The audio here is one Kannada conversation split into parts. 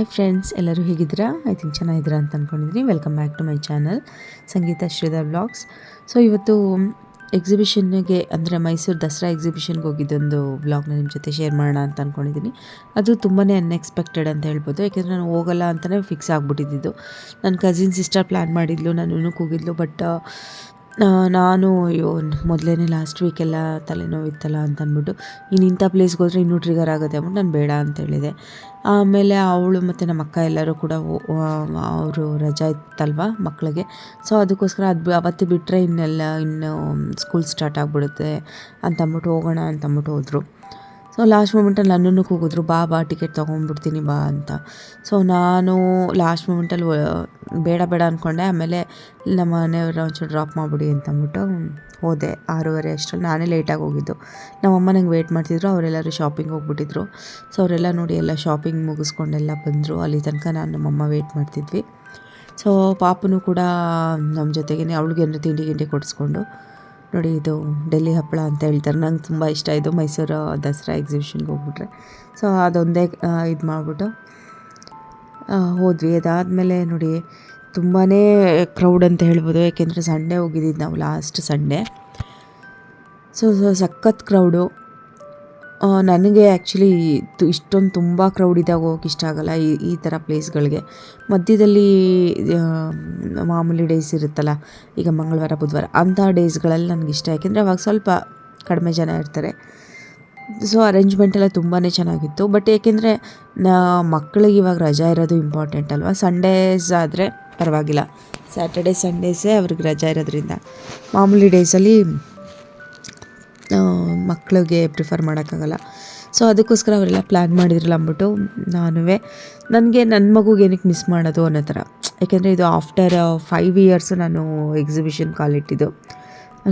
ಹಾಯ್ ಫ್ರೆಂಡ್ಸ್ ಎಲ್ಲರೂ ಹೇಗಿದ್ದೀರಾ? ಐ ಥಿಂಕ್ ಚೆನ್ನಾಗಿದ್ದೀರಾ ಅಂತ ಅಂದ್ಕೊಂಡಿದ್ದೀನಿ welcome back to my channel Sangeetha Sridhar blogs so ಇವತ್ತು ಎಕ್ಸಿಬಿಷನ್ಗೆ ಅಂದರೆ ಮೈಸೂರು ದಸರಾ ಎಕ್ಸಿಬಿಷನ್ಗೆ ಹೋಗಿದ್ದೊಂದು ಬ್ಲಾಗ್ನ ನಿಮ್ಮ ಜೊತೆ ಶೇರ್ ಮಾಡೋಣ ಅಂತ ಅಂದ್ಕೊಂಡಿದ್ದೀನಿ ಅದು ತುಂಬಾ ಅನ್ಎಕ್ಸ್ಪೆಕ್ಟೆಡ್ ಅಂತ ಹೇಳ್ಬೋದು. ಯಾಕೆಂದರೆ ನಾನು ಹೋಗಲ್ಲ ಅಂತಲೇ ಫಿಕ್ಸ್ ಆಗಿಬಿಟ್ಟಿದ್ದು ನನ್ನ ಕಸಿನ್ ಸಿಸ್ಟರ್ ಪ್ಲ್ಯಾನ್ ಮಾಡಿದ್ಲು, ನಾನು ಹೋಗಿದ್ಲು ಬಟ್ ನಾನು ಅಯ್ಯೋ ಮೊದಲೇ ಲಾಸ್ಟ್ ವೀಕೆಲ್ಲ ತಲೆನೋವಿತ್ತಲ್ಲ ಅಂತ ಅಂದ್ಬಿಟ್ಟು ಇನ್ನು ಇಂಥ ಪ್ಲೇಸ್ಗೆ ಹೋದರೆ ಇನ್ನೂ ಟ್ರಿಗರ್ ಆಗುತ್ತೆ ಅಂದ್ಬಿಟ್ಟು ನಾನು ಬೇಡ ಅಂತ ಹೇಳಿದೆ. ಆಮೇಲೆ ಅವಳು ಮತ್ತು ನಮ್ಮ ಅಕ್ಕ ಎಲ್ಲರೂ ಕೂಡ ಅವರು ರಜಾ ಇತ್ತಲ್ವ ಮಕ್ಕಳಿಗೆ ಸೊ ಅದಕ್ಕೋಸ್ಕರ ಅದು ಅವತ್ತು ಬಿಟ್ಟರೆ ಇನ್ನೆಲ್ಲ, ಇನ್ನು ಸ್ಕೂಲ್ ಸ್ಟಾರ್ಟ್ ಆಗಿಬಿಡುತ್ತೆ ಅಂತ ಅಂದ್ಬಿಟ್ಟು ಹೋಗೋಣ ಅಂತ ಅಂದ್ಬಿಟ್ಟು ಹೋದರು. ಸೊ ಲಾಸ್ಟ್ ಮೂಮೆಂಟಲ್ಲಿ ನನ್ನನ್ನು ಕೂಗಿದ್ರು, ಬಾ ಬಾ ಟಿಕೆಟ್ ತೊಗೊಂಡ್ಬಿಡ್ತೀನಿ, ಬಾ ಅಂತ. ಸೊ ನಾನು ಲಾಸ್ಟ್ ಮೂಮೆಂಟಲ್ಲಿ ಬೇಡ ಬೇಡ ಅಂದ್ಕೊಂಡೆ ಆಮೇಲೆ ನಮ್ಮ ಮನೆಯವರು ಒಂಚೂರು ಡ್ರಾಪ್ ಮಾಡಿಬಿಡಿ ಅಂತ ಅಂದ್ಬಿಟ್ಟು ಹೋದೆ. ಆರೂವರೆ ಅಷ್ಟರಲ್ಲಿ ನಾನೇ ಲೇಟಾಗಿ ಹೋಗಿದ್ದು. ನಮ್ಮಮ್ಮ ನಂಗೆ ವೆಯ್ಟ್ ಮಾಡ್ತಿದ್ರು, ಅವರೆಲ್ಲರೂ ಶಾಪಿಂಗ್ ಹೋಗ್ಬಿಟ್ಟಿದ್ರು. ಸೊ ಅವರೆಲ್ಲ ನೋಡಿ ಎಲ್ಲ ಶಾಪಿಂಗ್ ಮುಗಿಸ್ಕೊಂಡೆಲ್ಲ ಬಂದರು. ಅಲ್ಲಿ ತನಕ ನಾನು ನಮ್ಮಮ್ಮ ವೆಯ್ಟ್ ಮಾಡ್ತಿದ್ವಿ. ಸೊ ಪಾಪನು ಕೂಡ ನಮ್ಮ ಜೊತೆಗೇ ಅವಳಿಗೆ ತಿಂಡಿ ಗಿಂಡಿ ಕೊಡಿಸ್ಕೊಂಡು ನೋಡಿ, ಇದು ಡೆಲ್ಲಿ ಹಪ್ಪಳ ಅಂತ ಹೇಳ್ತಾರೆ. ನಂಗೆ ತುಂಬ ಇಷ್ಟ. ಇದು ಮೈಸೂರು ದಸರಾ ಎಕ್ಸಿಬಿಷನ್ಗೆ ಹೋಗ್ಬಿಟ್ರೆ. ಸೊ ಅದೊಂದೇ ಇದು ಮಾಡಿಬಿಟ್ಟು ಹೋದ್ವಿ. ಅದಾದಮೇಲೆ ನೋಡಿ ತುಂಬಾ ಕ್ರೌಡ್ ಅಂತ ಹೇಳ್ಬೋದು. ಯಾಕೆಂದರೆ ಸಂಡೇ ಹೋಗಿದ್ದಿದ್ದು ನಾವು ಲಾಸ್ಟ್ ಸಂಡೇ ಸೊ ಸಖತ್ ಕ್ರೌಡು ನನಗೆ ಆ್ಯಕ್ಚುಲಿ ಇಷ್ಟೊಂದು ತುಂಬ ಕ್ರೌಡ್ ಇದ್ದಾಗ ಹೋಗೋಕೆ ಇಷ್ಟ ಆಗಲ್ಲ ಈ ಈ ಥರ ಪ್ಲೇಸ್ಗಳಿಗೆ ಮಧ್ಯದಲ್ಲಿ ಮಾಮೂಲಿ ಡೇಸ್ ಇರುತ್ತಲ್ಲ, ಈಗ ಮಂಗಳವಾರ, ಬುಧವಾರ ಅಂಥ ಡೇಸ್ಗಳಲ್ಲಿ ಇಷ್ಟ. ಯಾಕೆಂದರೆ ಅವಾಗ ಸ್ವಲ್ಪ ಕಡಿಮೆ ಜನ ಇರ್ತಾರೆ. ಸೊ ಅರೇಂಜ್ಮೆಂಟ್ ಎಲ್ಲ ತುಂಬಾ ಚೆನ್ನಾಗಿತ್ತು. ಬಟ್ ಏಕೆಂದರೆ, ನಾ ಮಕ್ಕಳಿಗೆ ಇವಾಗ ರಜಾ ಇರೋದು ಇಂಪಾರ್ಟೆಂಟ್ ಅಲ್ವಾ? ಸಂಡೇಸ್ ಆದರೆ ಪರವಾಗಿಲ್ಲ. ಸ್ಯಾಟರ್ಡೇ ಸಂಡೇಸೇ ಅವ್ರಿಗೆ ರಜಾ ಇರೋದ್ರಿಂದ. ಮಾಮೂಲಿ ಡೇಸಲ್ಲಿ ಮಕ್ಕಳಿಗೆ ಪ್ರಿಫರ್ ಮಾಡೋಕ್ಕಾಗಲ್ಲ. ಸೊ ಅದಕ್ಕೋಸ್ಕರ ಅವರೆಲ್ಲ ಪ್ಲ್ಯಾನ್ ಮಾಡಿದ್ರಲ್ಲ ಅಂದ್ಬಿಟ್ಟು ನಾನು ನನಗೆ ನನ್ನ ಮಗುಗೆ ಏನಕ್ಕೆ ಮಿಸ್ ಮಾಡೋದು ಅನ್ನೋ ಥರ. ಯಾಕೆಂದರೆ ಇದು ಆಫ್ಟರ್ ಫೈವ್ ಇಯರ್ಸ್ ನಾನು ಎಕ್ಸಿಬಿಷನ್ ಕಾಲಿಟ್ಟಿದ್ದು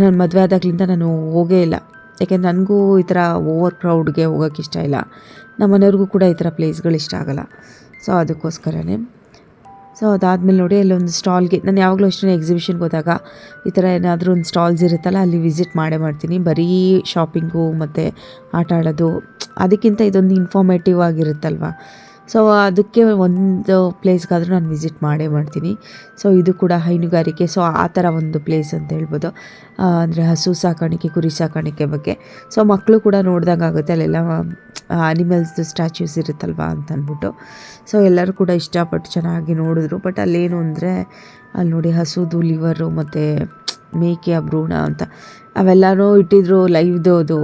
ನಾನು ಮದುವೆ ಆದಾಗ್ಲಿಂದ ನಾನು ಹೋಗೇ ಇಲ್ಲ. ಯಾಕೆಂದ್ರೆ ನನಗೂ ಈ ಥರ ಓವರ್ ಕ್ರೌಡ್ಗೆ ಹೋಗೋಕ್ಕೆ ಇಷ್ಟ ಇಲ್ಲ. ನಮ್ಮ ಮನೆಯವ್ರಿಗೂ ಕೂಡ ಈ ಥರ ಪ್ಲೇಸ್ಗಳು ಇಷ್ಟ ಆಗೋಲ್ಲ. ಸೊ ಅದಕ್ಕೋಸ್ಕರನೇ. ಸೊ ಅದಾದಮೇಲೆ ನೋಡಿ ಅಲ್ಲೊಂದು ಸ್ಟಾಲ್ಗೆ ನಾನು ಯಾವಾಗಲೂ ಅಷ್ಟೇ ಎಕ್ಸಿಬಿಷನ್ಗೆ ಹೋದಾಗ ಈ ಥರ ಏನಾದರೂ ಒಂದು ಸ್ಟಾಲ್ಸ್ ಇರುತ್ತಲ್ಲ, ಅಲ್ಲಿ ವಿಸಿಟ್ ಮಾಡೇ ಮಾಡ್ತೀನಿ. ಬರೀ ಶಾಪಿಂಗು ಮತ್ತು ಆಟ ಆಡೋದು, ಅದಕ್ಕಿಂತ ಇದೊಂದು ಇನ್ಫಾರ್ಮೇಟಿವ್ ಆಗಿರುತ್ತಲ್ವ? ಸೊ ಅದಕ್ಕೆ ಒಂದು ಪ್ಲೇಸ್ಗಾದರೂ ನಾನು ವಿಸಿಟ್ ಮಾಡೇ ಮಾಡ್ತೀನಿ. ಸೊ ಇದು ಕೂಡ ಹೈನುಗಾರಿಕೆ. ಸೊ ಆ ಥರ ಒಂದು ಪ್ಲೇಸ್ ಅಂತ ಹೇಳ್ಬೋದು. ಅಂದರೆ ಹಸು ಸಾಕಾಣಿಕೆ, ಕುರಿ ಸಾಕಾಣಿಕೆ ಬಗ್ಗೆ. ಸೊ ಮಕ್ಕಳು ಕೂಡ ನೋಡಿದಾಗ ಆಗುತ್ತೆ. ಅಲ್ಲೆಲ್ಲ ಅನಿಮಲ್ಸ್ದು ಸ್ಟ್ಯಾಚ್ಯೂಸ್ ಇರುತ್ತಲ್ವ ಅಂತ ಅಂದ್ಬಿಟ್ಟು. ಸೊ ಎಲ್ಲರೂ ಕೂಡ ಇಷ್ಟಪಟ್ಟು ಚೆನ್ನಾಗಿ ನೋಡಿದ್ರು. ಬಟ್ ಅಲ್ಲೇನು ಅಂದರೆ, ಅಲ್ಲಿ ನೋಡಿ ಹಸುದು ಲಿವರು ಮತ್ತು ಮೇಕೆಯ ಭ್ರೂಣ ಅಂತ, ಅವೆಲ್ಲನೂ ಇಟ್ಟಿದ್ರು ಲೈವ್ದು ಅದು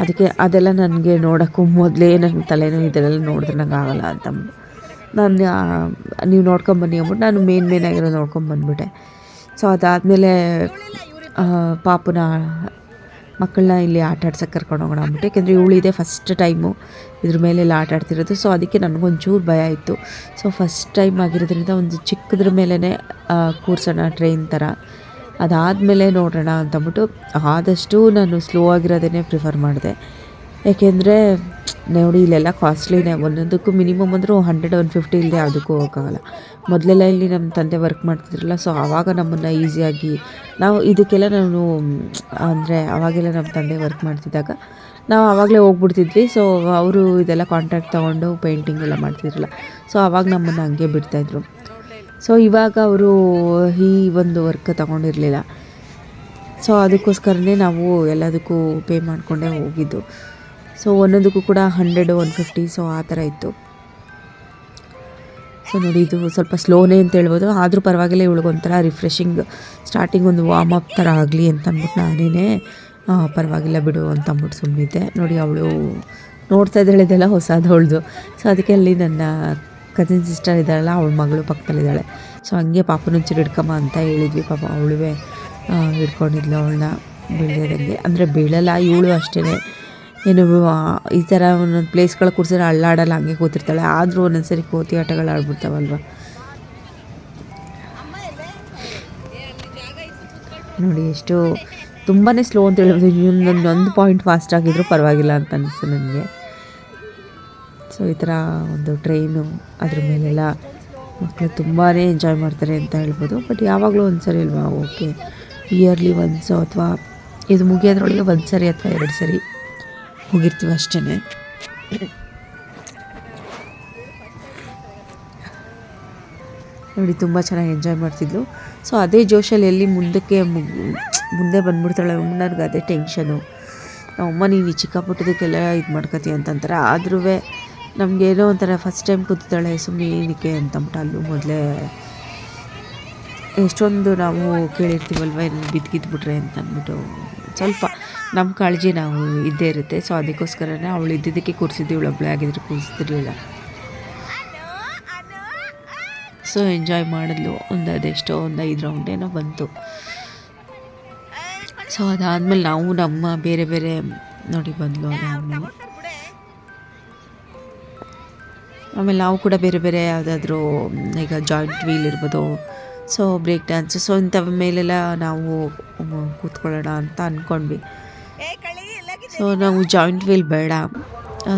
ಅದಕ್ಕೆ ಅದೆಲ್ಲ ನನಗೆ ನೋಡೋಕ್ಕೂ ಮೊದಲೇ ನನ್ನ ತಲೆನೋ ಇದೆಲ್ಲ ನೋಡಿದ್ರೆ ನಂಗೆ ಆಗೋಲ್ಲ ಅಂತ ನಾನು ನೀವು ನೋಡ್ಕೊಂಬನ್ನಿ ಅಂದ್ಬಿಟ್ಟು ನಾನು ಮೇನ್ ಮೇನ್ ಆಗಿರೋ ನೋಡ್ಕೊಂಬಂದ್ಬಿಟ್ಟೆ ಸೊ ಅದಾದಮೇಲೆ ಪಾಪನ ಮಕ್ಕಳನ್ನ ಇಲ್ಲಿ ಆಟ ಆಡ್ಸೋಕೆ ಕರ್ಕೊಂಡು ಹೋಗೋಣ ಅಂದ್ಬಿಟ್ಟು. ಯಾಕೆಂದರೆ ಇವಳಿದೆ ಫಸ್ಟ್ ಟೈಮು ಇದ್ರ ಮೇಲೆಲ್ಲ ಆಟ ಆಡ್ತಿರೋದು. ಸೊ ಅದಕ್ಕೆ ನನಗೊಂಚೂರು ಭಯ ಇತ್ತು. ಸೊ ಫಸ್ಟ್ ಟೈಮ್ ಆಗಿರೋದ್ರಿಂದ ಒಂದು ಚಿಕ್ಕದ್ರ ಮೇಲೇ ಕೂರ್ಸೋಣ ಟ್ರೈನ್ ಥರ ಅದಾದಮೇಲೆ ನೋಡೋಣ ಅಂತಂದ್ಬಿಟ್ಟು ಆದಷ್ಟು ನಾನು ಸ್ಲೋ ಆಗಿರೋದನ್ನೇ ಪ್ರಿಫರ್ ಮಾಡಿದೆ. ಏಕೆಂದರೆ ನೋಡಿ, ಇಲ್ಲೆಲ್ಲ ಕಾಸ್ಟ್ಲಿನೇ ಒಂದೊಂದಕ್ಕೂ ಮಿನಿಮಮ್ ಅಂದರೂ ಹಂಡ್ರೆಡ್ ಒನ್ ಫಿಫ್ಟಿ ಇಲ್ಲದೆ ಯಾವುದಕ್ಕೂ ಹೋಗೋಕ್ಕಾಗಲ್ಲ. ಮೊದಲೆಲ್ಲ ಇಲ್ಲಿ ನಮ್ಮ ತಂದೆ ವರ್ಕ್ ಮಾಡ್ತಿದ್ರಲ್ಲ ಸೊ ಆವಾಗ ನಮ್ಮನ್ನು ಈಸಿಯಾಗಿ ನಾವು ಇದಕ್ಕೆಲ್ಲ ನಾನು, ಅಂದರೆ ಆವಾಗೆಲ್ಲ ನಮ್ಮ ತಂದೆ ವರ್ಕ್ ಮಾಡ್ತಿದ್ದಾಗ ನಾವು ಆವಾಗಲೇ ಹೋಗ್ಬಿಡ್ತಿದ್ವಿ. ಸೊ ಅವರು ಇದೆಲ್ಲ ಕಾಂಟ್ರಾಕ್ಟ್ ತೊಗೊಂಡು ಪೇಂಟಿಂಗ್ ಎಲ್ಲ ಮಾಡ್ತಿದ್ರಲ್ಲ ಸೊ ಆವಾಗ ನಮ್ಮನ್ನು ಹಂಗೆ ಬಿಡ್ತಾಯಿದ್ರು ಸೊ ಇವಾಗ ಅವರು ಈ ಒಂದು ವರ್ಕ್ ತಗೊಂಡಿರಲಿಲ್ಲ. ಸೊ ಅದಕ್ಕೋಸ್ಕರನೇ ನಾವು ಎಲ್ಲದಕ್ಕೂ ಪೇ ಮಾಡಿಕೊಂಡೇ ಹೋಗಿದ್ದು. ಸೊ ಒಂದೊಂದಕ್ಕೂ ಕೂಡ ಹಂಡ್ರೆಡು ಒನ್ ಫಿಫ್ಟಿ ಸೊ ಆ ಥರ ಇತ್ತು. ಸೊ ನೋಡಿ, ಇದು ಸ್ವಲ್ಪ ಸ್ಲೋನೇ ಅಂತ ಹೇಳ್ಬೋದು. ಆದರೂ ಪರವಾಗಿಲ್ಲ ಇವಳಿಗೊಂಥರ ರಿಫ್ರೆಶಿಂಗ್ ಸ್ಟಾರ್ಟಿಂಗ್ ಒಂದು ವಾರ್ಮ್ ಅಪ್ ಥರ ಆಗಲಿ ಅಂತ ಅಂದ್ಬಿಟ್ಟು ನಾನೇ ಪರವಾಗಿಲ್ಲ ಬಿಡು ಅಂತ ಅಂದ್ಬಿಟ್ಟು ಸುಮ್ಮನಿದ್ದೆ ನೋಡಿ, ಅವಳು ನೋಡ್ತಾ ಇದ್ದಾಳೆ ಇದೆಲ್ಲ ಹೊಸದವಳ್ದು. ಸೊ ಅದಕ್ಕೆ ಅಲ್ಲಿ ನನ್ನ ಕಸಿನ್ ಸಿಸ್ಟರ್ ಇದ್ದಾಳಲ್ಲ, ಅವಳ ಮಗಳು ಪಕ್ಕದಲ್ಲಿದ್ದಾಳೆ. ಸೊ ಹಂಗೆ ಪಾಪನ ಚೂರು ಹಿಡ್ಕಮ್ಮ ಅಂತ ಹೇಳಿದ್ವಿ. ಪಾಪ ಅವಳುವೆ ಹಿಡ್ಕೊಂಡಿದ್ಲು ಅವಳನ್ನ ಬೀಳದಂಗೆ ಅಂದರೆ ಬೀಳಲ್ಲ, ಇವಳು ಅಷ್ಟೇ ಏನು ಈ ಥರ ಒಂದೊಂದು ಪ್ಲೇಸ್ಗಳು ಕೂರಿಸಿದ್ರೆ ಅಳ್ಳಾಡಲ್ಲ ಹಂಗೆ ಕೂತಿರ್ತಾಳೆ. ಆದರೂ ಒಂದೊಂದು ಸರಿ ಕೋತಿ ಆಟಗಳು ಆಡ್ಬಿಡ್ತಾವಲ್ವ? ನೋಡಿ, ಎಷ್ಟು ತುಂಬಾ ಸ್ಲೋ ಅಂತ ಹೇಳ್ಬೋದು ಇನ್ನೊಂದು ಒಂದು ಪಾಯಿಂಟ್ ಫಾಸ್ಟ್ ಆಗಿದ್ರು ಪರವಾಗಿಲ್ಲ ಅಂತ ಅನಿಸ್ತು ನನಗೆ. ಸೊ ಈ ಥರ ಒಂದು ಟ್ರೈನು ಅದ್ರ ಮೇಲೆಲ್ಲ ಮಕ್ಕಳು ತುಂಬಾ ಎಂಜಾಯ್ ಮಾಡ್ತಾರೆ ಅಂತ ಹೇಳ್ಬೋದು. ಬಟ್ ಯಾವಾಗಲೂ ಒಂದು ಸರಿ ಅಲ್ವಾ ಓಕೆ ಇಯರ್ಲಿ ಒನ್ಸು ಅಥವಾ ಇದು ಮುಗಿಯೋದ್ರೊಳಗೆ ಒಂದು ಸರಿ ಅಥವಾ ಎರಡು ಸರಿ ಹೋಗಿರ್ತೀವಿ ಅಷ್ಟೇ ನೋಡಿ, ತುಂಬ ಚೆನ್ನಾಗಿ ಎಂಜಾಯ್ ಮಾಡ್ತಿದ್ಲು. ಸೊ ಅದೇ ಜೋಶಲ್ಲಿ ಎಲ್ಲಿ ಮುಂದಕ್ಕೆ ಮುಂದೆ ಬಂದ್ಬಿಡ್ತಾಳೆ ನನಗೆ ಅದೇ ಟೆನ್ಷನು ನಮ್ಮಮ್ಮ ನೀವು ಈ ಚಿಕ್ಕ ಪುಟ್ಟದಕ್ಕೆಲ್ಲ ಇದು ಮಾಡ್ಕೊತೀಯ ಅಂತಂತಾರೆ. ಆದ್ರೂ ನಮಗೇನೋ ಒಂಥರ ಫಸ್ಟ್ ಟೈಮ್ ಕೂತಿದ್ದಾಳೆ ಸುಮ್ಮನೆ ಏನಕ್ಕೆ ಅಂತಂಬಿಟ್ಟು ಅಲ್ಲೂ ಮೊದಲೇ ಎಷ್ಟೊಂದು ನಾವು ಕೇಳಿರ್ತೀವಲ್ವ ಏನು ಬಿದ್ದುಗಿದ್ಬಿಟ್ರೆ ಅಂತ ಅಂದ್ಬಿಟ್ಟು ಸ್ವಲ್ಪ ನಮ್ಮ ಕಾಳಜಿ ನಾವು ಇದ್ದೇ ಇರುತ್ತೆ. ಸೊ ಅದಕ್ಕೋಸ್ಕರನೇ ಅವಳು ಇದ್ದಿದ್ದಕ್ಕೆ ಕೂರಿಸಿದ್ವಿ, ಇವಳು ಒಬ್ಬಳೇ ಆಗಿದ್ರೆ ಕೂರಿಸ್ತಿರ್ಲಿಲ್ಲ ಸೊ ಎಂಜಾಯ್ ಮಾಡಿದ್ಲು. ಒಂದು ಅದೆಷ್ಟೋ, ಒಂದು ಐದು ರೌಂಡ್ ಏನೋ ಬಂತು. ಸೊ ಅದಾದಮೇಲೆ ನಾವು ನಮ್ಮ ಬೇರೆ ಬೇರೆ, ನೋಡಿ, ಬಂದ್ಲು ಅದಾದಮೇಲೆ. ಆಮೇಲೆ ನಾವು ಕೂಡ ಬೇರೆ ಬೇರೆ ಯಾವುದಾದ್ರೂ ಈಗ ಜಾಯಿಂಟ್ ವೀಲ್ ಇರ್ಬೋದು. ಸೊ ಬ್ರೇಕ್ ಡ್ಯಾನ್ಸ್ ಸೊ ಇಂಥವ ಮೇಲೆಲ್ಲ ನಾವು ಕೂತ್ಕೊಳ್ಳೋಣ ಅಂತ ಅಂದ್ಕೊಂಡ್ವಿ ಸೊ ನಾವು ಜಾಯಿಂಟ್ ವೀಲ್ ಬೇಡ.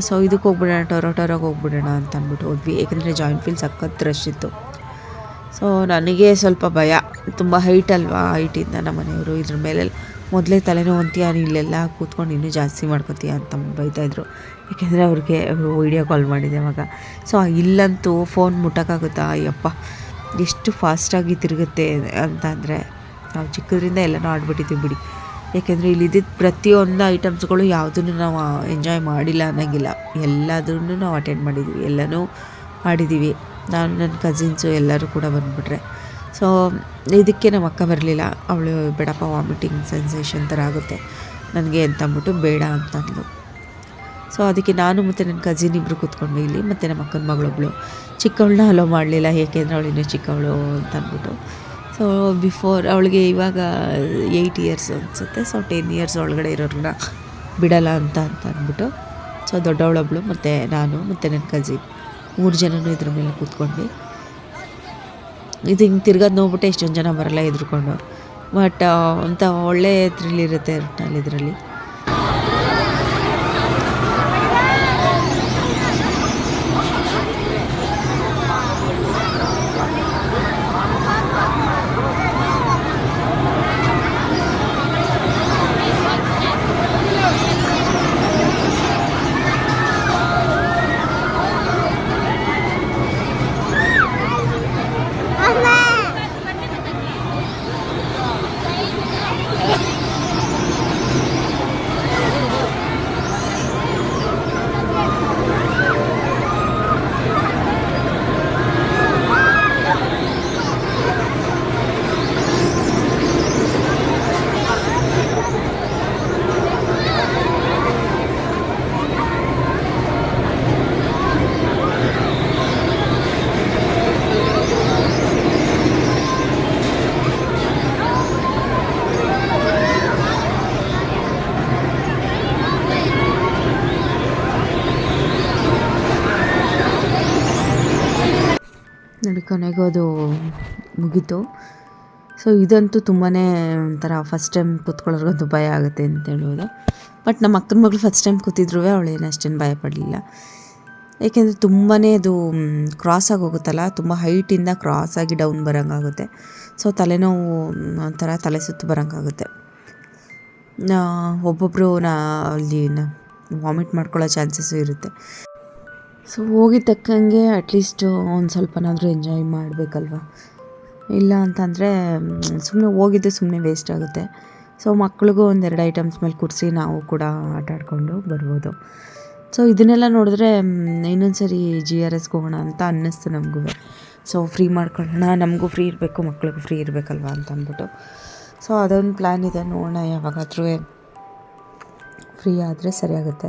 ಸೊ ಇದಕ್ಕೆ ಹೋಗ್ಬಿಡೋಣ ಟೊರೋ ಟೊರೋಗೆ ಹೋಗ್ಬಿಡೋಣ ಅಂತ ಅಂದ್ಬಿಟ್ಟು ಹೋದ್ವಿ. ಏಕೆಂದರೆ ಜಾಯಿಂಟ್ ವೀಲ್ ಸಖತ್ ರಶ್ ಇತ್ತು. ಸೊ ನನಗೆ ಸ್ವಲ್ಪ ಭಯ. ತುಂಬ ಹೈಟ್ ಅಲ್ವಾ ಹೈಟಿಂದ ನಮ್ಮ ಮನೆಯವರು. ಇದ್ರ ಮೇಲೆ ಮೊದಲೇ ತಲೆನೋವು ಅಂತೀಯ ಇಲ್ಲೆಲ್ಲ ಕೂತ್ಕೊಂಡು ಇನ್ನೂ ಜಾಸ್ತಿ ಮಾಡ್ಕೋತೀಯ ಅಂತ ಬೈತಾಯಿದ್ರು ಯಾಕೆಂದರೆ ಅವ್ರಿಗೆ ಅವರು ವೀಡಿಯೋ ಕಾಲ್ ಮಾಡಿದೆ ಅವಾಗ. ಸೊ ಇಲ್ಲಂತೂ ಫೋನ್ ಮುಟ್ಟೋಕ್ಕಾಗುತ್ತಾ? ಅಯ್ಯಪ್ಪ, ಎಷ್ಟು ಫಾಸ್ಟಾಗಿ ತಿರುಗುತ್ತೆ ಅಂತ ಅಂದರೆ, ನಾವು ಚಿಕ್ಕದ್ರಿಂದ ಎಲ್ಲನೂ ಆಡ್ಬಿಟ್ಟಿದ್ದೀವಿ ಬಿಡಿ. ಯಾಕೆಂದರೆ ಇಲ್ಲಿದ್ದಿದ್ದು ಪ್ರತಿಯೊಂದು ಐಟಮ್ಸ್ಗಳು ಯಾವುದನ್ನು ನಾವು ಎಂಜಾಯ್ ಮಾಡಿಲ್ಲ ಅನ್ನೋಂಗಿಲ್ಲ. ಎಲ್ಲದನ್ನು ನಾವು ಅಟೆಂಡ್ ಮಾಡಿದ್ದೀವಿ ಎಲ್ಲನೂ ಆಡಿದ್ದೀವಿ ನಾನು ನನ್ನ ಕಸಿನ್ಸು ಎಲ್ಲರೂ ಕೂಡ ಬಂದುಬಿಟ್ರೆ. ಸೊ ಇದಕ್ಕೆ ನಮ್ಮ ಅಕ್ಕ ಬರಲಿಲ್ಲ. ಅವಳು, ಬೇಡಪ್ಪ ವಾಮಿಟಿಂಗ್ ಸೆನ್ಸೇಷನ್ ಥರ ಆಗುತ್ತೆ. ನನಗೆ ಅಂತ ಅಂದ್ಬಿಟ್ಟು ಬೇಡ ಅಂತ ಸೊ ಅದಕ್ಕೆ ನಾನು ಮತ್ತು ನನ್ನ ಕಸಿನ್ ಇಬ್ಬರು ಕೂತ್ಕೊಂಡು ಇಲ್ಲಿ. ಮತ್ತು ನಮ್ಮ ಅಕ್ಕನ ಮಗಳೊಬ್ಳು. ಚಿಕ್ಕವಳನ್ನ ಅಲೋ ಮಾಡಲಿಲ್ಲ. ಏಕೆಂದರೆ ಅವಳು ಇನ್ನೂ ಚಿಕ್ಕವಳು ಅಂತ ಅಂದ್ಬಿಟ್ಟು. ಸೊ ಬಿಫೋರ್ ಅವಳಿಗೆ ಇವಾಗ ಏಯ್ಟ್ ಇಯರ್ಸ್ ಅನಿಸುತ್ತೆ. ಸೊ ಟೆನ್ ಇಯರ್ಸ್ ಒಳಗಡೆ ಇರೋರನ್ನ ಬಿಡಲ್ಲ ಅಂತ ಅಂತ ಅಂದ್ಬಿಟ್ಟು. ಸೊ ದೊಡ್ಡವಳೊಬ್ಳು ಮತ್ತು ನಾನು ಮತ್ತು ನನ್ನ ಕಸಿನ್ ಮೂರು ಜನನೂ ಇದ್ರ ಮೇಲೆ ಕೂತ್ಕೊಂಡ್ವಿ. ಇದು ಹಿಂಗೆ ತಿರ್ಗೋದು ನೋಡ್ಬಿಟ್ಟೆ ಎಷ್ಟೊಂದು ಜನ ಬರಲ್ಲ ಎದ್ರುಕೊಂಡು. ಬಟ್ ಅಂತ ಒಳ್ಳೆ ಥ್ರಿಲ್ ಇರುತ್ತೆ ಒಟ್ನಲ್ಲಿ ಇದರಲ್ಲಿ ನೋಡಿ ಕೊನೆಗೂ ಅದು ಮುಗೀತು. ಸೊ ಇದಂತೂ ತುಂಬಾ ಒಂಥರ ಫಸ್ಟ್ ಟೈಮ್ ಕೂತ್ಕೊಳ್ಳೋರ್ಗಂತೂ ಭಯ ಆಗುತ್ತೆ ಅಂತ ಹೇಳ್ಬೋದು. ಬಟ್ ನಮ್ಮ ಅಕ್ಕನ ಮಗಳು ಫಸ್ಟ್ ಟೈಮ್ ಕೂತಿದ್ರು ಅವಳೇನು ಅಷ್ಟೇನು ಭಯ ಪಡಲಿಲ್ಲ. ಏಕೆಂದರೆ ತುಂಬಾ ಅದು ಕ್ರಾಸ್ ಆಗಿ ಹೋಗುತ್ತಲ್ಲ, ತುಂಬ ಹೈಟಿಂದ ಕ್ರಾಸ್ ಆಗಿ ಡೌನ್ ಬರೋಂಗಾಗುತ್ತೆ. ಸೊ ತಲೆನೋವು ಒಂಥರ ತಲೆ ಸುತ್ತು ಬರೋಂಗಾಗುತ್ತೆ. ಒಬ್ಬೊಬ್ಬರು ನಾ ಅಲ್ಲಿ ವಾಮಿಟ್ ಮಾಡ್ಕೊಳ್ಳೋ ಚಾನ್ಸಸ್ಸು ಇರುತ್ತೆ. ಸೊ ಹೋಗಿದ ತಕ್ಕಂಗೆ ಅಟ್ಲೀಸ್ಟ್ ಒಂದು ಸ್ವಲ್ಪನಾದರೂ ಎಂಜಾಯ್ ಮಾಡಬೇಕಲ್ವ? ಇಲ್ಲ ಅಂತಂದರೆ ಸುಮ್ಮನೆ ಹೋಗಿದ್ದು ಸುಮ್ಮನೆ ವೇಸ್ಟ್ ಆಗುತ್ತೆ. ಸೊ ಮಕ್ಳಿಗೂ ಒಂದೆರಡು ಐಟಮ್ಸ್ ಮೇಲೆ ಕುಡಿಸಿ ನಾವು ಕೂಡ ಆಟ ಆಡಿಕೊಂಡು ಬರ್ಬೋದು. ಸೊ ಇದನ್ನೆಲ್ಲ ನೋಡಿದ್ರೆ ಇನ್ನೊಂದು ಸರಿ ಜಿ ಆರ್ ಎಸ್ಗೆ ಹೋಗೋಣ ಅಂತ ಅನ್ನಿಸ್ತು ನಮಗೂ. ಸೊ ಫ್ರೀ ಮಾಡ್ಕೊಳ್ಳೋಣ. ನಮಗೂ ಫ್ರೀ ಇರಬೇಕು, ಮಕ್ಳಿಗೂ ಫ್ರೀ ಇರಬೇಕಲ್ವ ಅಂತ ಅಂದ್ಬಿಟ್ಟು. ಸೊ ಅದೊಂದು ಪ್ಲ್ಯಾನ್ ಇದೆ. ನೋಡೋಣ ಯಾವಾಗಾದ್ರೂ. ಫ್ರೀ ಆದರೆ ಸರಿಯಾಗುತ್ತೆ.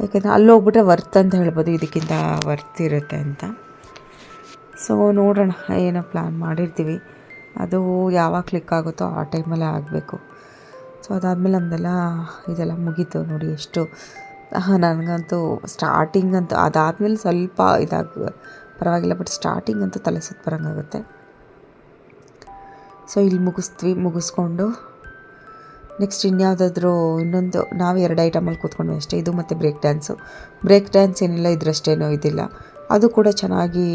ಯಾಕೆಂದರೆ ಅಲ್ಲಿ ಹೋಗ್ಬಿಟ್ರೆ ವರ್ತ್ ಅಂತ ಹೇಳ್ಬೋದು, ಇದಕ್ಕಿಂತ ವರ್ತ್ ಇರುತ್ತೆ ಅಂತ. ಸೊ ನೋಡೋಣ, ಏನೋ ಪ್ಲ್ಯಾನ್ ಮಾಡಿರ್ತೀವಿ. ಅದು ಯಾವಾಗ ಕ್ಲಿಕ್ ಆಗುತ್ತೋ ಆ ಟೈಮಲ್ಲೇ ಆಗಬೇಕು. ಸೊ ಅದಾದಮೇಲೆ ನಮ್ಮದೆಲ್ಲ ಇದೆಲ್ಲ ಮುಗೀತು ನೋಡಿ ಎಷ್ಟು. ನನಗಂತೂ ಸ್ಟಾರ್ಟಿಂಗ್ ಅಂತೂ ಅದಾದಮೇಲೆ ಸ್ವಲ್ಪ ಇದಾಗ ಪರವಾಗಿಲ್ಲ ಬಟ್ ಸ್ಟಾರ್ಟಿಂಗ್ ಅಂತೂ ತಲೆ ಸುತ್ತ ಬರೋಂಗಾಗುತ್ತೆ. ಸೊ ಇಲ್ಲಿ ಮುಗಿಸ್ತೀವಿ ಮುಗಿಸ್ಕೊಂಡು ನೆಕ್ಸ್ಟ್ ಇನ್ಯಾವುದಾದ್ರೂ ಇನ್ನೊಂದು, ನಾವು ಎರಡು ಐಟಮಲ್ಲಿ ಕೂತ್ಕೊಂಡ್ವಿ ಅಷ್ಟೇ. ಇದು ಮತ್ತು ಬ್ರೇಕ್ ಡ್ಯಾನ್ಸು ಬ್ರೇಕ್ ಡ್ಯಾನ್ಸ್ ಏನಿಲ್ಲ, ಇದ್ರಷ್ಟೇನೋ ಇದಿಲ್ಲ. ಅದು ಕೂಡ ಚೆನ್ನಾಗಿ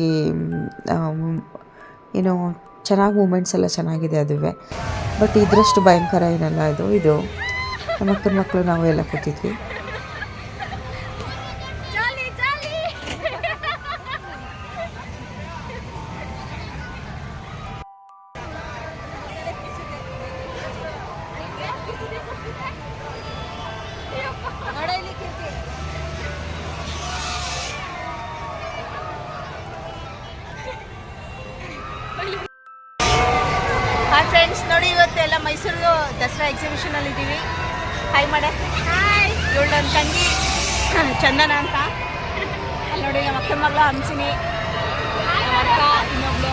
ಏನೋ ಚೆನ್ನಾಗಿ ಮೂಮೆಂಟ್ಸ್ ಎಲ್ಲ ಚೆನ್ನಾಗಿದೆ ಅದುವೇ. ಬಟ್ ಇದರಷ್ಟು ಭಯಂಕರ ಏನಲ್ಲ ಇದು ಇದು. ನಮ್ಮ ಮಕ್ಕಳು ನಾವು ಎಲ್ಲ ಕೂತಿದ್ವಿ. ಮೈಸೂರು ದಸರಾ ಎಕ್ಸಿಬಿಷನಲ್ಲಿ ಇದ್ದೀವಿ ಹಾಯ್ ಮಾಡೆ ಹಾಯ್ ಇವಳು ನನ್ನ ತಂಗಿ ಚಂದನ ಅಂತ. ಅಲ್ಲಿ ನೋಡಿ ನಮ್ಮ ಅಕ್ಕನ ಮಗಳು ಹಂಸಿನಿ. ಅಕ್ಕ ಇನ್ನೊಬ್ಳು.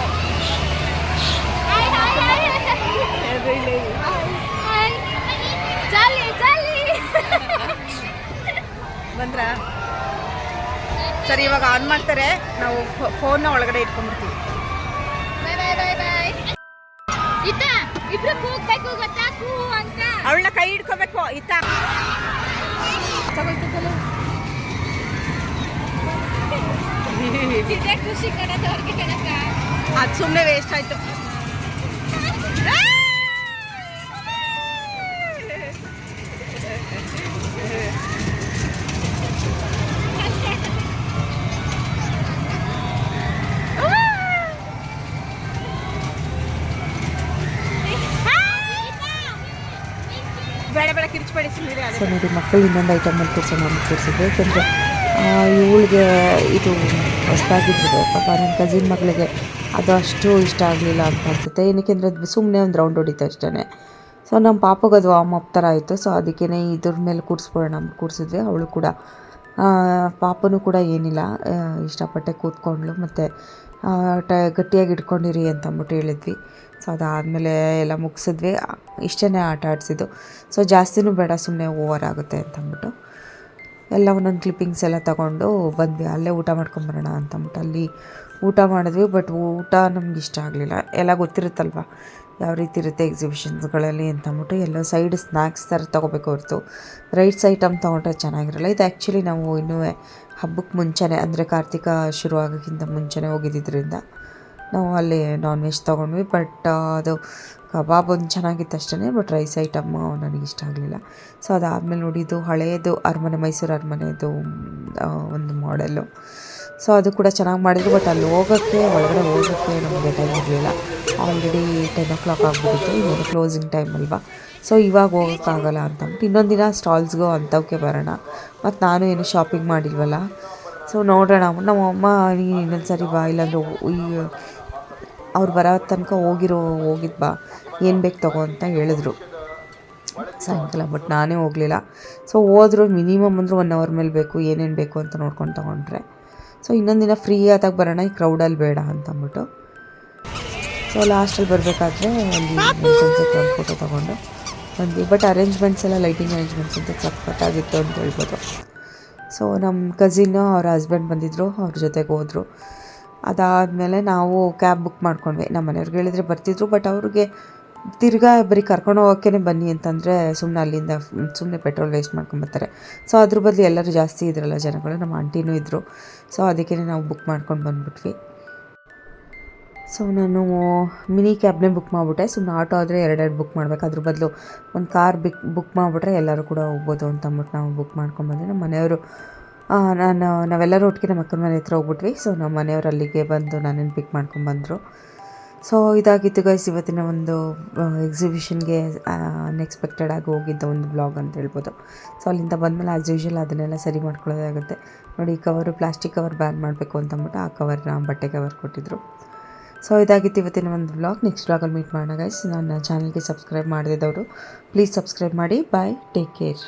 ಬಂದ್ರ? ಸರಿ ಇವಾಗ ಆನ್ ಮಾಡ್ತಾರೆ. ನಾವು ಫೋನ್ನ ಒಳಗಡೆ ಇಟ್ಕೊಂಡ್ಬಿಡ್ತೀವಿ. ಇಬ್ರು ಕೂಗ್ಬೇಕು ಗೊತ್ತಾ? ಕೂ ಅಂತ. ಅವಳನ್ನ ಕೈ ಹಿಡ್ಕೋಬೇಕು ಇತ್ತ ಖುಷಿ ಕಣದ ಅವ್ರಿಗೆ ಕಣಕ ಅದು ಸುಮ್ಮನೆ ವೇಸ್ಟ್ ಆಯ್ತು. ಸೊ ನೋಡಿ ಮಕ್ಕಳು ಇನ್ನೊಂದು ಅಲ್ಲಿ ಕೂರ್ಸೋಣ ಅಂತ ಕೂರಿಸಿದ್ರು ಯಾಕಂದರೆ ಇವಳಿಗೆ ಇದು ಹೊಸದಾಗಿದ್ರು ಪಾಪ ನನ್ನ ಕಸಿನ್ ಮಗಳಿಗೆ ಅದು ಅಷ್ಟು ಇಷ್ಟ ಆಗಲಿಲ್ಲ ಅಂತ ಅನಿಸುತ್ತೆ. ಏನಕ್ಕೆಂದರೆ ಅದು ಸುಮ್ಮನೆ ಒಂದು ರೌಂಡ್ ಹೊಡಿತು ಅಷ್ಟೇ ಸೊ ನಮ್ಮ ಪಾಪಗೆ ಅದು ವಾಮ್ ಅಪ್ ಥರ ಆಯಿತು. ಸೊ ಅದಕ್ಕೇ ಇದ್ರ ಮೇಲೆ ಕೂರಿಸ್ಬಿಡೋಣ ಅಂತ ಕೂರಿಸಿದ್ವಿ ಅವಳು ಕೂಡ ಪಾಪನೂ ಕೂಡ ಏನಿಲ್ಲ. ಇಷ್ಟಪಟ್ಟೆ ಕೂತ್ಕೊಂಡ್ಳು. ಮತ್ತು ಟ, ಗಟ್ಟಿಯಾಗಿ ಇಟ್ಕೊಂಡಿರಿ ಅಂತ ಅಂದ್ಬಿಟ್ಟು ಹೇಳಿದ್ವಿ. ಸೊ ಅದಾದಮೇಲೆ ಎಲ್ಲ ಮುಗಿಸಿದ್ವಿ. ಇಷ್ಟೇ ಆಟ ಆಡಿಸಿದ್ದು. ಸೊ ಜಾಸ್ತಿನೂ ಬೇಡ ಸುಮ್ಮನೆ ಓವರ್ ಆಗುತ್ತೆ ಅಂತ ಅಂದ್ಬಿಟ್ಟು ಎಲ್ಲ ಒಂದೊಂದು ಕ್ಲಿಪ್ಪಿಂಗ್ಸ್ ಎಲ್ಲ ತಗೊಂಡು ಬಂದ್ವಿ. ಅಲ್ಲೇ ಊಟ ಮಾಡ್ಕೊಂಬರೋಣ ಅಂತ ಅಂದ್ಬಿಟ್ಟು ಅಲ್ಲಿ ಊಟ ಮಾಡಿದ್ವಿ. ಬಟ್ ಊಟ ನಮ್ಗೆ ಇಷ್ಟ ಆಗಲಿಲ್ಲ. ಎಲ್ಲ ಗೊತ್ತಿರುತ್ತಲ್ವ? ಯಾವ ರೀತಿ ಇರುತ್ತೆ ಎಕ್ಸಿಬಿಷನ್ಸ್ಗಳಲ್ಲಿ ಅಂತ ಅಂದ್ಬಿಟ್ಟು ಎಲ್ಲೋ ಸೈಡ್ ಸ್ನ್ಯಾಕ್ಸ್ ಥರ ತೊಗೋಬೇಕು ಹೊರತು. ರೈಟ್ಸ್ ಐಟಮ್ ತೊಗೊಂಡ್ರೆ ಚೆನ್ನಾಗಿರಲ್ಲ. ಇದು ಆ್ಯಕ್ಚುಲಿ ನಾವು ಇನ್ನೂ ಹಬ್ಬಕ್ಕೆ ಮುಂಚೆನೇ, ಅಂದರೆ ಕಾರ್ತಿಕ ಶುರು ಆಗೋಕ್ಕಿಂತ ಮುಂಚೆನೇ ಹೋಗಿದ್ದಿದ್ದರಿಂದ ನಾವು ಅಲ್ಲಿ ನಾನ್ ವೆಜ್ ತೊಗೊಂಡ್ವಿ ಬಟ್ ಅದು ಕಬಾಬ್ ಒಂದು ಚೆನ್ನಾಗಿತ್ತು ಅಷ್ಟೇ ಬಟ್ ರೈಸ್ ಐಟಮ್ ಇಷ್ಟ ಆಗಲಿಲ್ಲ. ಸೊ ಅದಾದಮೇಲೆ ನೋಡಿದ್ದು ಹಳೆಯದು ಅರಮನೆ, ಮೈಸೂರು ಅರಮನೆದು ಒಂದು ಮಾಡೆಲ್ಲು ಸೊ ಅದು ಕೂಡ ಚೆನ್ನಾಗಿ ಮಾಡಿದ್ರು ಬಟ್ ಅಲ್ಲಿ ಹೋಗೋಕ್ಕೆ, ಒಳಗಡೆ ಹೋಗೋಕ್ಕೆ ನಮಗೆ ಟೈಮ್ ಇರಲಿಲ್ಲ. ಆಲ್ರೆಡಿ ಟೆನ್ ಓ ಕ್ಲಾಕ್ ಆಗಿಬಿಟ್ಟಿತ್ತು ಇನ್ನೊಂದು ಕ್ಲೋಸಿಂಗ್ ಟೈಮ್ ಅಲ್ವಾ? ಸೊ ಇವಾಗ ಹೋಗೋಕ್ಕಾಗಲ್ಲ ಅಂತ ಅಂದ್ಬಿಟ್ಟು, ಇನ್ನೊಂದು ದಿನ ಸ್ಟಾಲ್ಸ್ಗೂ ಅಂಥವಕ್ಕೆ ಬರೋಣ. ಮತ್ತು ನಾನು ಏನು ಶಾಪಿಂಗ್ ಮಾಡಿಲ್ವಲ್ಲ? ಸೊ ನೋಡೋಣ. ನಮ್ಮ ಅಮ್ಮ ನೀನು ಇನ್ನೊಂದು ಸರಿ ಬಾ, ಇಲ್ಲಾಂದ್ರೆ ಈ, ಅವ್ರು ಬರೋ ತನಕ ಹೋಗಿರೋ ಹೋಗಿದ್ದು ಬಾ, ಏನು ಬೇಕು ತಗೋ ಅಂತ ಹೇಳಿದ್ರು. ಸಾಯಂಕಾಲ ಬಟ್ ನಾನೇ ಹೋಗಲಿಲ್ಲ. ಸೊ ಹೋದರೂ ಮಿನಿಮಮ್ ಅಂದ್ರೆ ಒನ್ ಅವರ್ ಮೇಲೆ ಬೇಕು, ಏನೇನು ಬೇಕು ಅಂತ ನೋಡ್ಕೊಂಡು ತೊಗೊಂಡ್ರೆ. ಸೊ ಇನ್ನೊಂದು ದಿನ ಫ್ರೀ ಆದಾಗ ಬರೋಣ, ಈ ಕ್ರೌಡಲ್ಲಿ ಬೇಡ ಅಂತ ಅಂದ್ಬಿಟ್ಟು ಸೊ ಲಾಸ್ಟಲ್ಲಿ ಬರಬೇಕಾದ್ರೆ ಅಲ್ಲಿ ಫೋಟೋ ತೊಗೊಂಡು ಬಂದ್ವಿ. ಬಟ್ ಅರೇಂಜ್ಮೆಂಟ್ಸ್ ಎಲ್ಲ ಲೈಟಿಂಗ್ ಅರೇಂಜ್ಮೆಂಟ್ಸ್ ಅಂತ ಸಖತ್ತಾಗಿತ್ತು ಅಂತ ಹೇಳ್ಬೋದು. ಸೊ ನಮ್ಮ ಕಸಿನ್ನು ಅವ್ರ ಹಸ್ಬೆಂಡ್ ಬಂದಿದ್ದರು ಅವ್ರ ಜೊತೆಗೆ ಹೋದರು. ಅದಾದಮೇಲೆ ನಾವು ಕ್ಯಾಬ್ ಬುಕ್ ಮಾಡ್ಕೊಂಡ್ವಿ. ನಮ್ಮ ಮನೆಯವ್ರಿಗೆ ಹೇಳಿದರೆ ಬರ್ತಿದ್ರು ಬಟ್ ಅವ್ರಿಗೆ ತಿರ್ಗಾ ಬರೀ ಕರ್ಕೊಂಡು ಹೋಗೋಕ್ಕೇ ಬನ್ನಿ ಅಂತಂದರೆ ಸುಮ್ಮನೆ ಅಲ್ಲಿಂದ ಸುಮ್ಮನೆ ಪೆಟ್ರೋಲ್ ವೇಸ್ಟ್ ಮಾಡ್ಕೊಂಬರ್ತಾರೆ ಸೊ ಅದ್ರ ಬದಲು ಎಲ್ಲರೂ ಜಾಸ್ತಿ ಇದ್ರಲ್ಲ ಜನಗಳು, ನಮ್ಮ ಆಂಟಿನೂ ಇದ್ದರು ಸೊ ಅದಕ್ಕೇ ನಾವು ಬುಕ್ ಮಾಡ್ಕೊಂಡು ಬಂದ್ಬಿಟ್ವಿ. ಸೊ ನಾನು ಮಿನಿ ಕ್ಯಾಬ್ನೇ ಬುಕ್ ಮಾಡಿಬಿಟ್ಟೆ. ಸುಮ್ಮನೆ ಆಟೋ ಆದರೆ ಎರಡೆರಡು ಬುಕ್ ಮಾಡಬೇಕು. ಅದ್ರ ಬದಲು ಒಂದು ಕಾರ್ ಬಿಕ್ ಬುಕ್ ಮಾಡಿಬಿಟ್ರೆ ಎಲ್ಲರೂ ಕೂಡ ಹೋಗ್ಬೋದು ಅಂತ ಅಂದ್ಬಿಟ್ಟು ನಾವು ಬುಕ್ ಮಾಡ್ಕೊಂಡ್ಬಂದ್ವಿ ನಮ್ಮ ಮನೆಯವರು ನಾನು, ನಾವೆಲ್ಲರೂ ಒಟ್ಟಿಗೆ ನಮ್ಮ ಅಕ್ಕನ ಮನೆ ಹತ್ರ ಹೋಗ್ಬಿಟ್ವಿ. ಸೊ ನಮ್ಮ ಮನೆಯವರು ಅಲ್ಲಿಗೆ ಬಂದು ನನ್ನನ್ನು ಪಿಕ್ ಮಾಡ್ಕೊಂಡ್ಬಂದರು ಸೊ ಇದಾಗಿತ್ತು ಗೈಸ್ ಇವತ್ತಿನ ಒಂದು ಎಕ್ಸಿಬಿಷನ್ಗೆ ಅನ್ಎಕ್ಸ್ಪೆಕ್ಟೆಡ್ ಆಗಿ ಹೋಗಿದ್ದ ಒಂದು ಬ್ಲಾಗ್ ಅಂತ ಹೇಳ್ಬೋದು. ಸೊ ಅಲ್ಲಿಂದ ಬಂದಮೇಲೆ ಆ್ಯಸ್ ಯೂಶುವಲ್ ಅದನ್ನೆಲ್ಲ ಸರಿ ಮಾಡ್ಕೊಳ್ಳೋದಾಗುತ್ತೆ. ನೋಡಿ ಕವರು ಪ್ಲಾಸ್ಟಿಕ್ ಕವರ್ ಬ್ಯಾನ್ ಮಾಡಬೇಕು ಅಂತ ಅಂದ್ಬಿಟ್ಟು ಆ ಕವರ್ನ ಬಟ್ಟೆ ಕವರ್ ಕೊಟ್ಟಿದ್ರು. ಸೊ ಇದಾಗಿತ್ತು ಇವತ್ತಿನ ಒಂದು ಬ್ಲಾಗ್ ನೆಕ್ಸ್ಟ್ ಬ್ಲಾಗಲ್ಲಿ ಮೀಟ್ ಮಾಡೋಣ ಗೈಸ್ ನನ್ನ ಚಾನಲ್ಗೆ ಸಬ್ಸ್ಕ್ರೈಬ್ ಮಾಡಿದವರು ಪ್ಲೀಸ್ ಸಬ್ಸ್ಕ್ರೈಬ್ ಮಾಡಿ. Bye take care